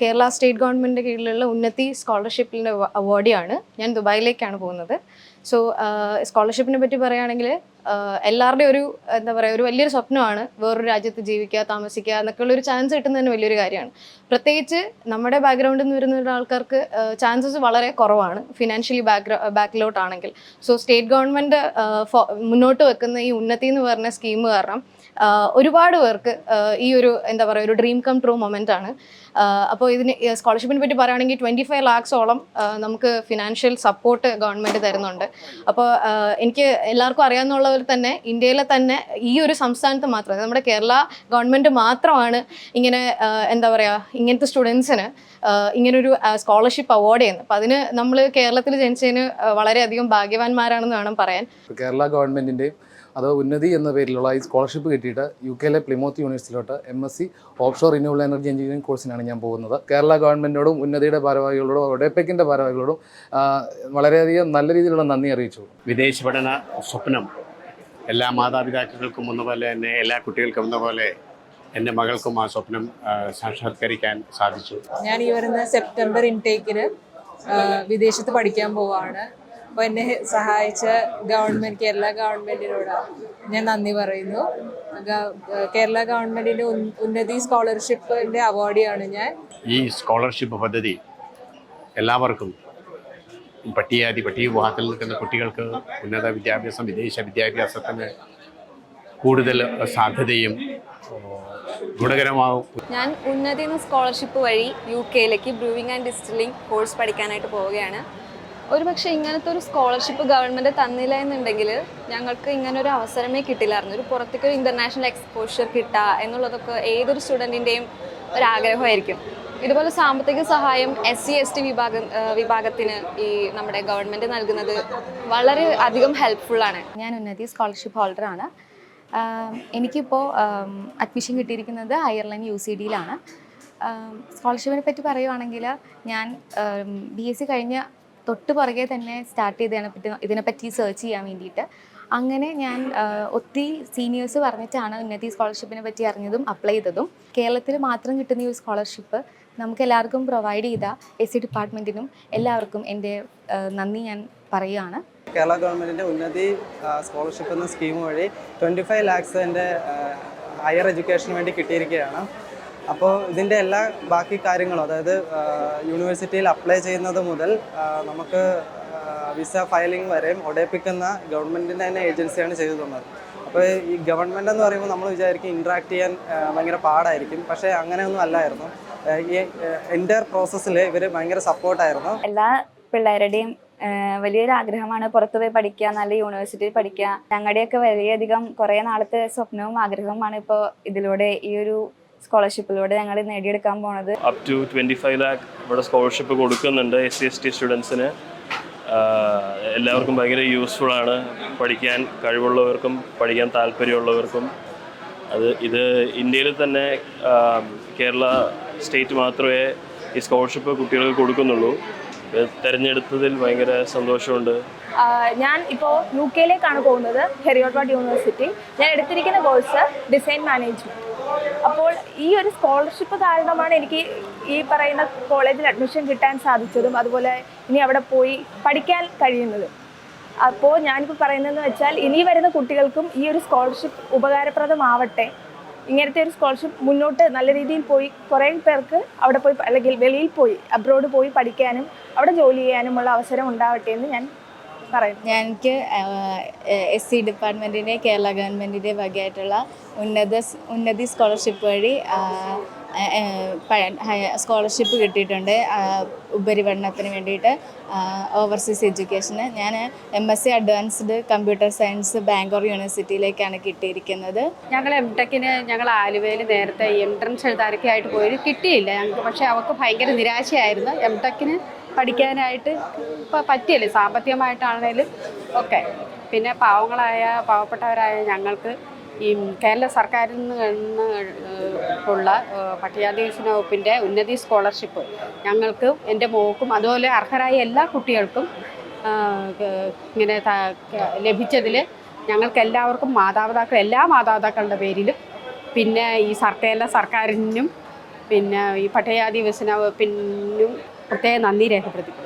Kerala state ഗവൺമെന്റിന്റെ കീഴിലുള്ള ഉന്നതി സ്കോളർഷിപ്പിന്റെ അവാർഡിയാണ്. ഞാൻ ദുബായിലേക്കാണ് പോകുന്നത്. സോ സ്കോളർഷിപ്പിനെ പറ്റി പറയുകയാണെങ്കിൽ എല്ലാവരുടെയും ഒരു എന്താ പറയുക ഒരു വലിയൊരു സ്വപ്നമാണ് വേറൊരു രാജ്യത്ത് ജീവിക്കുക താമസിക്കുക എന്നൊക്കെ ഒരു ചാൻസ് കിട്ടുന്നത് തന്നെ വലിയൊരു കാര്യമാണ്. പ്രത്യേകിച്ച് നമ്മുടെ ബാക്ക്ഗ്രൗണ്ടിൽ നിന്ന് വരുന്ന ആൾക്കാർക്ക് ചാൻസസ് വളരെ കുറവാണ് ഫിനാൻഷ്യലി ബാക്ക് ബാക്കിലോട്ടാണെങ്കിൽ സോ സ്റ്റേറ്റ് ഗവൺമെന്റ് മുന്നോട്ട് വെക്കുന്ന ഈ ഉന്നതി എന്ന് പറഞ്ഞ സ്കീം കാരണം ഒരുപാട് പേർക്ക് ഈ ഒരു എന്താ പറയുക ഒരു ഡ്രീം കം ട്രൂ മൊമെന്റ് ആണ്. അപ്പോൾ ഇതിന് സ്കോളർഷിപ്പിനെ പറ്റി പറയുകയാണെങ്കിൽ ട്വന്റി ഫൈവ് ലാക്സോളം നമുക്ക് ഫിനാൻഷ്യൽ സപ്പോർട്ട് ഗവൺമെന്റ് തരുന്നുണ്ട്. അപ്പോൾ എനിക്ക് എല്ലാവർക്കും അറിയാവുന്ന പോലെ തന്നെ ഇന്ത്യയിലെ തന്നെ ഈ ഒരു സംസ്ഥാനത്ത് മാത്രം നമ്മുടെ കേരള ഗവൺമെന്റ് മാത്രമാണ് ഇങ്ങനെ എന്താ പറയുക ഇങ്ങനത്തെ സ്റ്റുഡൻസിന് ഇങ്ങനൊരു സ്കോളർഷിപ്പ് അവാർഡ് ചെയ്യുന്നത്. അപ്പോൾ അതിന് നമ്മൾ കേരളത്തിൽ ജനിച്ചതിന് വളരെയധികം ഭാഗ്യവാന്മാരാണെന്ന് വേണം പറയാൻ. കേരള ഗവൺമെന്റിന്റെയും അത് ഉന്നതി എന്ന പേരിലുള്ള ഈ സ്കോളർഷിപ്പ് കിട്ടിയിട്ട് യു കെയിലെ Plymouth യൂണിവേഴ്സിറ്റിയിലോട്ട് M S C offshore renewable energy engineering കോഴ്സിനാണ് ഞാൻ പോകുന്നത്. കേരള ഗവൺമെന്റിനോടും ഉന്നതിയുടെ ഭാരവാഹികളോടും ഒഡേപെക്കിന്റെ ഭാരവാഹികളോടും വളരെയധികം നല്ല രീതിയിലുള്ള നന്ദി അറിയിച്ചു. വിദേശ പഠന സ്വപ്നം എല്ലാ മാതാപിതാക്കൾക്കും ഒന്നുപോലെ പോലെ തന്നെ എല്ലാ കുട്ടികൾക്കും ഒന്നുപോലെ പോലെ എന്റെ മകൾക്കും ആ സ്വപ്നം സാക്ഷാത്കരിക്കാൻ സാധിച്ചു. ഞാൻ ഈ വരുന്ന സെപ്റ്റംബർ ഇൻടേക്കിന് വിദേശത്ത് പഠിക്കാൻ പോവാണ്. അപ്പോൾ എന്നെ സഹായിച്ച ഗവൺമെന്റ് കേരള ഗവൺമെന്റിനോട് ഞാൻ നന്ദി പറയുന്നു. കേരള ഗവൺമെന്റിന്റെ ഉന്നതി സ്കോളർഷിപ്പിന്റെ അവാർഡിയാണ് ഞാൻ. ഈ സ്കോളർഷിപ്പ് പദ്ധതി എല്ലാവർക്കും പട്ടികജാതി പട്ടിക വിഭാഗത്തിൽ നിൽക്കുന്ന കുട്ടികൾക്ക് ഉന്നത വിദ്യാഭ്യാസം വിദേശ വിദ്യാഭ്യാസത്തിന് കൂടുതൽ സാധ്യതയും ഗുണകരമാകും ഗുണകരമാവും. ഞാൻ ഉന്നതി എന്ന സ്കോളർഷിപ്പ് വഴി യു കെയിലേക്ക് ബ്രൂവിംഗ് ആൻഡ് ഡിസ്റ്റിലിംഗ് കോഴ്സ് പഠിക്കാനായിട്ട് പോവുകയാണ്. ഒരുപക്ഷെ ഇങ്ങനത്തെ ഒരു സ്കോളർഷിപ്പ് ഗവൺമെന്റ് തന്നില്ല എന്നുണ്ടെങ്കിൽ ഞങ്ങൾക്ക് ഇങ്ങനെ ഒരു അവസരമേ കിട്ടില്ലായിരുന്നു. ഒരു പുറത്തേക്ക് ഒരു ഇന്റർനാഷണൽ എക്സ്പോഷ്യർ കിട്ടുക എന്നുള്ളതൊക്കെ ഏതൊരു സ്റ്റുഡന്റിന്റെയും ഒരു ആഗ്രഹമായിരിക്കും ഇതുപോലെ സാമ്പത്തിക സഹായം എസ് സി എസ് ടി വിഭാഗം വിഭാഗത്തിന് ഈ നമ്മുടെ ഗവൺമെന്റ് നൽകുന്നത് വളരെ അധികം ഹെൽപ്ഫുള്ളാണ് ഞാൻ ഉന്നതി സ്കോളർഷിപ്പ് ഹോൾഡറാണ് എനിക്കിപ്പോൾ അഡ്മിഷൻ കിട്ടിയിരിക്കുന്നത് അയർലൻഡ് യു സി ഡിയിലാണ് സ്കോളർഷിപ്പിനെ പറ്റി പറയുവാണെങ്കിൽ ഞാൻ ബി എസ് സി കഴിഞ്ഞ തൊട്ട് പുറകെ തന്നെ സ്റ്റാർട്ട് ചെയ്തതിനെ പറ്റി ഇതിനെപ്പറ്റി സെർച്ച് ചെയ്യാൻ വേണ്ടിയിട്ട്. അങ്ങനെ ഞാൻ ഒത്തിരി സീനിയേഴ്സ് പറഞ്ഞിട്ടാണ് ഉന്നതി സ്കോളർഷിപ്പിനെ പറ്റി അറിഞ്ഞതും അപ്ലൈ ചെയ്തതും. കേരളത്തിൽ മാത്രം കിട്ടുന്ന ഈ സ്കോളർഷിപ്പ് നമുക്ക് എല്ലാവർക്കും പ്രൊവൈഡ് ചെയ്ത എസ് സി ഡിപ്പാർട്ട്മെന്റിനും എല്ലാവർക്കും എന്റെ നന്ദി ഞാൻ പറയുകയാണ്. കേരള ഗവൺമെന്റിന്റെ ഉന്നതി സ്കോളർഷിപ്പ് എന്ന സ്കീം വഴി ട്വന്റി ഫൈവ് ലാക്സ് എന്റെ ഹയർ എഡ്യൂക്കേഷന് വേണ്ടി കിട്ടിയിരിക്കുകയാണ്. അപ്പോൾ ഇതിന്റെ എല്ലാ ബാക്കി കാര്യങ്ങളും അതായത് യൂണിവേഴ്സിറ്റിയിൽ അപ്ലൈ ചെയ്യുന്നത് മുതൽ നമുക്ക് വിസ ഫയലിംഗ് വരെയും ഒടേപ്പിക്കുന്ന ഗവൺമെന്റിന്റെ തന്നെ ഏജൻസിയാണ് ചെയ്തു തന്നത് അപ്പോൾ ഈ ഗവൺമെന്റ് എന്ന് പറയുമ്പോൾ നമ്മൾ വിചാരിക്കും ഇൻട്രാക്ട് ചെയ്യാൻ ഭയങ്കര പാടായിരിക്കും. പക്ഷേ അങ്ങനെയൊന്നും അല്ലായിരുന്നു. ഈ എന്റെ പ്രോസസ്സിൽ ഇവർ ഭയങ്കര സപ്പോർട്ടായിരുന്നു. എല്ലാ പിള്ളേരുടെയും വലിയൊരു ആഗ്രഹമാണ് പുറത്തു പോയി പഠിക്കുക നല്ല യൂണിവേഴ്സിറ്റിയിൽ പഠിക്കുക. ഞങ്ങളുടെയൊക്കെ വലിയധികം കുറേ നാളത്തെ സ്വപ്നവും ആഗ്രഹവുമാണ് ഇപ്പോൾ ഇതിലൂടെ ഈ ഒരു സ്കോളർഷിപ്പിലൂടെ ഞങ്ങൾ നേടിയെടുക്കാൻ പോണത്. Up to twenty five lakh ഇവിടെ സ്കോളർഷിപ്പ് കൊടുക്കുന്നുണ്ട് എസ് സി എസ് ടി സ്റ്റുഡൻസിന്. എല്ലാവർക്കും ഭയങ്കര യൂസ്ഫുൾ ആണ്. പഠിക്കാൻ കഴിവുള്ളവർക്കും പഠിക്കാൻ താല്പര്യമുള്ളവർക്കും. അത് ഇത് ഇന്ത്യയിൽ തന്നെ കേരള സ്റ്റേറ്റ് മാത്രമേ ഈ സ്കോളർഷിപ്പ് കുട്ടികൾക്ക് കൊടുക്കുന്നുള്ളൂ. തിരഞ്ഞെടുത്തതിൽ ഭയങ്കര സന്തോഷമുണ്ട്. ഞാൻ ഇപ്പോൾ യു കെയിലേക്കാണ് പോകുന്നത് ഹെറിയോട്ട് യൂണിവേഴ്സിറ്റി. ഞാൻ എടുത്തിരിക്കുന്ന കോഴ്സ് ഡിസൈൻ മാനേജ്മെന്റ് അപ്പോൾ ഈ ഒരു സ്കോളർഷിപ്പ് കാരണമാണ് എനിക്ക് ഈ പറയുന്ന കോളേജിൽ അഡ്മിഷൻ കിട്ടാൻ സാധിച്ചതും അതുപോലെ ഇനി അവിടെ പോയി പഠിക്കാൻ കഴിയുന്നതും. അപ്പോൾ ഞാനിപ്പോൾ പറയുന്നതെന്ന് വെച്ചാൽ ഇനി വരുന്ന കുട്ടികൾക്കും ഈ ഒരു സ്കോളർഷിപ്പ് ഉപകാരപ്രദമാവട്ടെ ഇങ്ങനത്തെ ഒരു സ്കോളർഷിപ്പ് മുന്നോട്ട് നല്ല രീതിയിൽ പോയി കുറേ പേർക്ക് അവിടെ പോയി അല്ലെങ്കിൽ വെളിയിൽ പോയി അബ്രോഡ് പോയി പഠിക്കാനും അവിടെ ജോലി ചെയ്യാനുമുള്ള അവസരം ഉണ്ടാവട്ടെ എന്ന് ഞാൻ പറയുന്നു. ഞാൻ എനിക്ക് എസ് സി ഡിപ്പാർട്ട്മെന്റിന്റെ കേരള ഗവൺമെന്റിന്റെ വകയായിട്ടുള്ള ഉന്നത ഉന്നതി സ്കോളർഷിപ്പ് വഴി സ്കോളർഷിപ്പ് കിട്ടിയിട്ടുണ്ട്. ഉപരിപഠനത്തിന് വേണ്ടിയിട്ട് ഓവർസീസ് എഡ്യൂക്കേഷന്. ഞാൻ M S C advanced computer science Bangalore യൂണിവേഴ്സിറ്റിയിലേക്കാണ് കിട്ടിയിരിക്കുന്നത്. ഞങ്ങൾ എം ടെക്കിന് ഞങ്ങൾ ആലുവയിൽ നേരത്തെ എൻട്രൻസ് എഴുതാനൊക്കെ ആയിട്ട് പോയി കിട്ടിയില്ല ഞങ്ങൾക്ക്. പക്ഷേ അവർക്ക് ഭയങ്കര നിരാശയായിരുന്നു. എം ടെക്കിന് പഠിക്കാനായിട്ട് ഇപ്പോൾ പറ്റിയല്ലേ. സാമ്പത്തികമായിട്ടാണേലും ഒക്കെ. പിന്നെ പാവങ്ങളായ പാവപ്പെട്ടവരായ ഞങ്ങൾക്ക് ഈ കേരള സർക്കാരിൽ നിന്ന് ഉള്ള പട്ടികജാതി വകുപ്പിന്റെ ഉന്നതി സ്കോളർഷിപ്പ് ഞങ്ങൾക്ക് എന്റെ മോക്കും അതുപോലെ അർഹരായ എല്ലാ കുട്ടികൾക്കും ഇങ്ങനെ ലഭിച്ചതിൽ ഞങ്ങൾക്ക് എല്ലാവർക്കും മാതാപിതാക്കൾ എല്ലാ മാതാപിതാക്കളുടെ പേരിലും പിന്നെ ഈ സർ കേരള സർക്കാരിനും പിന്നെ ഈ പട്ടികജാതി വികസന വകുപ്പിനും പ്രത്യേക നന്ദി രേഖപ്പെടുത്തിക്കുന്നു